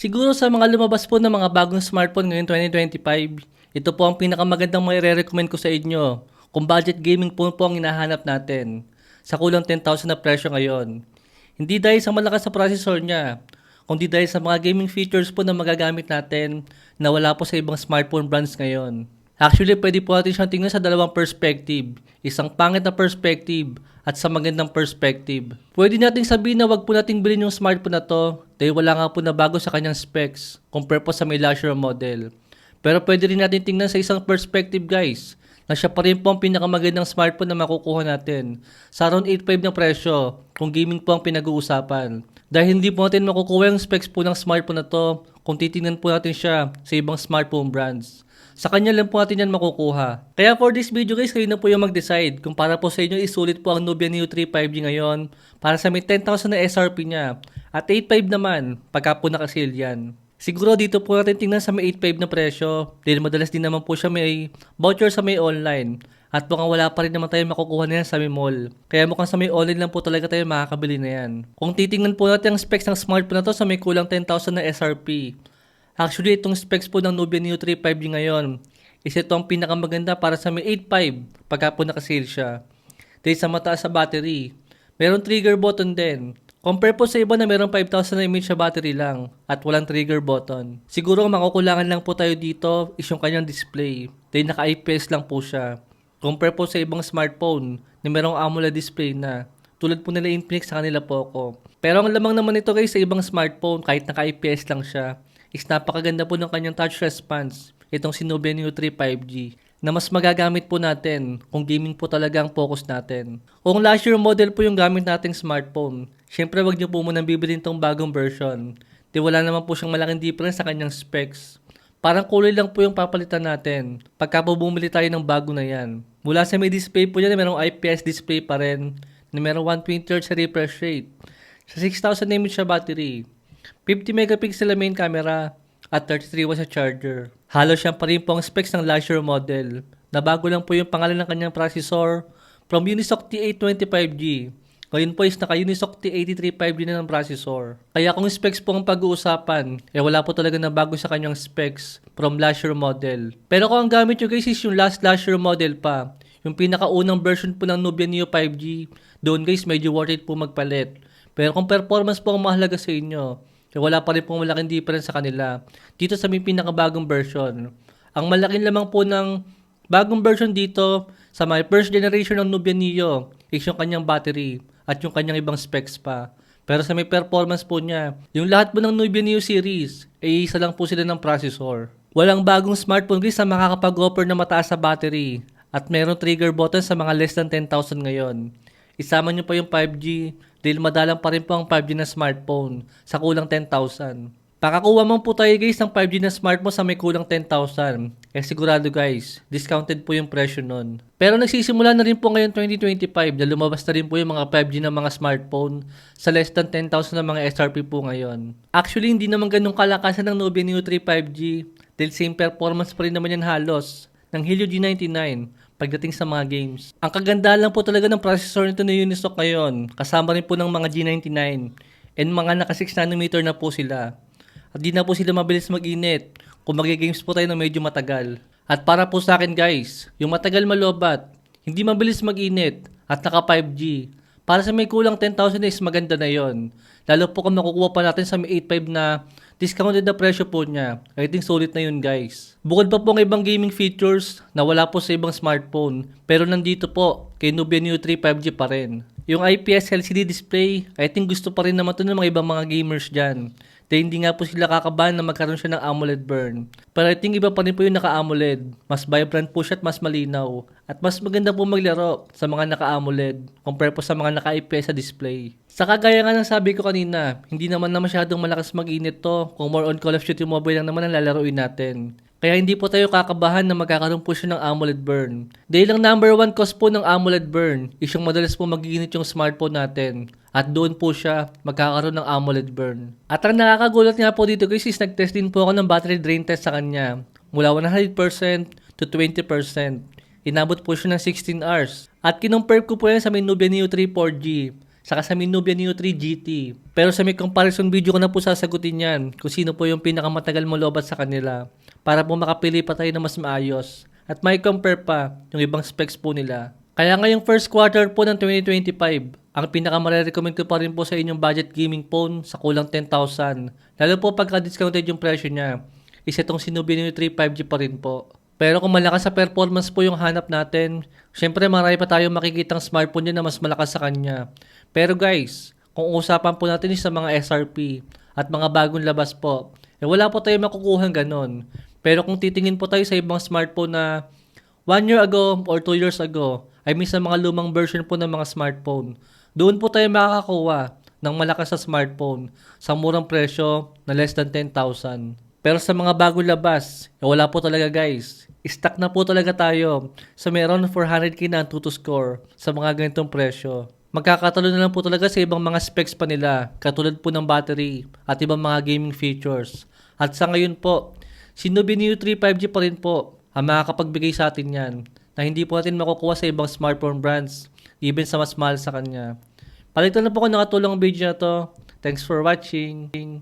Siguro sa mga lumabas po ng mga bagong smartphone ngayon 2025, ito po ang pinakamagandang may recommend ko sa inyo kung budget gaming phone po ang hinahanap natin sa kulang 10,000 na presyo ngayon. Hindi dahil sa malakas na processor niya, kundi dahil sa mga gaming features po na magagamit natin na wala po sa ibang smartphone brands ngayon. Actually, pwede po natin siyang tingnan sa dalawang perspective. Isang pangit na perspective at sa magandang perspective. Pwede nating sabihin na wag po nating bilhin yung smartphone na to dahil wala nga po na bago sa kanyang specs compare po sa may luxury model. Pero pwede rin natin tingnan sa isang perspective guys na siya pa rin po ang pinakamagandang smartphone na makukuha natin sa around 8.5 na presyo kung gaming po ang pinag-uusapan. Dahil hindi po natin makukuha yung specs po ng smartphone na to kung titingnan po natin siya sa ibang smartphone brands. Sa kanya lang po natin yan makukuha. Kaya for this video guys, kayo na po yung mag-decide kung para po sa inyo isulit po ang Nubia Neo 3 5G ngayon para sa may 10,000 na SRP niya at 8.5 naman pagka po nakasale yan. Siguro dito po natin tingnan sa may 8.5 na presyo dahil madalas din naman po siya may voucher sa may online at mukhang wala pa rin naman tayo makukuha na yan sa may mall. Kaya mukhang sa may online lang po talaga tayo makakabili na yan. Kung titingnan po natin ang specs ng smartphone na to sa may kulang 10,000 na SRP, Actually, itong specs po ng Nubia Neo 3 5G ngayon is ito ang pinakamaganda para sa may 8.5 pagka po nakasale siya. Dahil sa mataas sa battery. Meron trigger button din. Compare po sa iba na meron 5,000 mAh sa battery lang at walang trigger button. Siguro ang makukulangan lang po tayo dito is yung kanyang display. Dahil naka-IPS lang po siya. Compare po sa ibang smartphone na merong AMOLED display na. Tulad po nila Infinix sa kanila Poco. Pero ang lamang naman ito guys sa ibang smartphone kahit naka-IPS lang siya is napakaganda po ng kanyang touch response, itong Sinubia Neo 3 5G, na mas magagamit po natin kung gaming po talaga ang focus natin. Kung last year model po yung gamit nating smartphone, syempre wag niyo po munang bibilin tong bagong version. Di wala naman po siyang malaking difference sa kanyang specs. Parang kulay lang po yung papalitan natin pagka po bumili tayo ng bago na yan. Mula sa may display po yan, merong IPS display pa rin na merong 120 Hz refresh rate. Sa 6,000 mAh battery, 50 megapixel na main camera at 33 watts sa charger. Halos siyang pa rin po ang specs ng last year model. Nabago lang po yung pangalan ng kanyang processor from Unisoc T825G. Ngayon po is naka Unisoc T8350 na ng processor. Kaya kung specs po ang pag-uusapan, eh wala po talaga na bago sa kanyang specs from last year model. Pero kung ang gamit nyo guys is yung last last year model pa, yung pinakaunang version po ng Nubia Neo 5G, doon guys medyo worth it po magpalit. Pero kung performance po ang mahalaga sa inyo, eh wala pa rin pong malaking difference sa kanila. Dito sa may pinakabagong version. Ang malaking lamang po ng bagong version dito sa my first generation ng Nubia Neo is yung kanyang battery at yung kanyang ibang specs pa. Pero sa may performance po niya, yung lahat po ng Nubia Neo series, ay isa lang po sila ng processor. Walang bagong smartphone guys na makakapag-offer na mataas sa battery at meron trigger button sa mga less than 10,000 ngayon. Isama nyo pa yung 5G dahil madalang pa rin po ang 5G na smartphone sa kulang 10,000. Pakakuha man po tayo guys ng 5G na smartphone sa may kulang 10,000. Eh sigurado guys, discounted po yung presyo nun. Pero nagsisimula na rin po ngayon 2025 na lumabas na rin po yung mga 5G na mga smartphone sa less than 10,000 na mga SRP po ngayon. Actually, hindi naman ganun kalakasan ng Nubia Neo 3 5G dahil same performance pa rin naman yan halos ng Helio G99 pagdating sa mga games. Ang kagandahan lang po talaga ng processor nito ni Unisoc ngayon, kasama rin po ng mga G99 and mga naka 6 nanometer na po sila. At di na po sila mabilis mag-init kung mag-games po tayo na medyo matagal. At para po sa akin guys, yung matagal malobat, hindi mabilis mag-init at naka 5G. Para sa may kulang 10,000 is maganda na yon. Lalo po kung makukuha pa natin sa may 8.5 na discounted na presyo po niya. I think solid na yun guys. Bukod pa po ng ibang gaming features na wala po sa ibang smartphone, pero nandito po kay Nubia Neo 3 5G pa rin. Yung IPS LCD display, I think gusto pa rin naman to ng mga ibang mga gamers dyan. Dahil hindi nga po sila kakabahan na magkaroon siya ng AMOLED burn. Pero I think iba pa rin po yung naka-AMOLED. Mas vibrant po siya at mas malinaw. At mas maganda po maglaro sa mga naka-AMOLED compare po sa mga naka-IPS sa display. Sa kagaya nga ng sabi ko kanina, hindi naman na masyadong malakas mag-init to kung more on Call of Duty Mobile lang naman ang lalaroin natin. Kaya hindi po tayo kakabahan na magkakaroon po siya ng AMOLED burn. Dahil ang number one cause po ng AMOLED burn is yung madalas po magiginit yung smartphone natin. At doon po siya magkakaroon ng AMOLED burn. At ang nakakagulat nga po dito guys is nag-test din po ako ng battery drain test sa kanya. Mula 100% to 20%. Inabot po siya ng 16 hours. At kinumpare ko po yan sa may Nubia Neo 3 4G. saka sa Mi Nubia Neo 3 GT. Pero sa may comparison video ko na po sasagutin yan kung sino po yung pinakamatagal mo lobat sa kanila para po makapili pa tayo na mas maayos at may compare pa yung ibang specs po nila. Kaya ngayong first quarter po ng 2025, ang pinaka-recommend ko pa rin po sa inyong budget gaming phone sa kulang 10,000. Lalo po pagka-discounted yung presyo niya, is itong Sinubia Neo 3 5G pa rin po. Pero kung malakas sa performance po yung hanap natin, syempre marami pa tayong makikitang smartphone niya na mas malakas sa kanya. Pero guys, kung usapan po natin is sa mga SRP at mga bagong labas po, eh wala po tayong makukuha ganon. Pero kung titingin po tayo sa ibang smartphone na 1 year ago or 2 years ago, I mean sa mga lumang version po ng mga smartphone, doon po tayo makakakuha ng malakas na smartphone sa murang presyo na less than 10,000. Pero sa mga bagong labas, wala po talaga guys. Stuck na po talaga tayo sa meron 400k na ang score sa mga ganitong presyo. Magkakatalo na lang po talaga sa ibang mga specs pa nila, katulad po ng battery at ibang mga gaming features. At sa ngayon po, Shinobi Neo 3 5G pa rin po ang makakapagbigay sa atin yan na hindi po natin makukuha sa ibang smartphone brands, even sa mas mahal sa kanya. Palitan na po ko nakatulong video na to. Thanks for watching.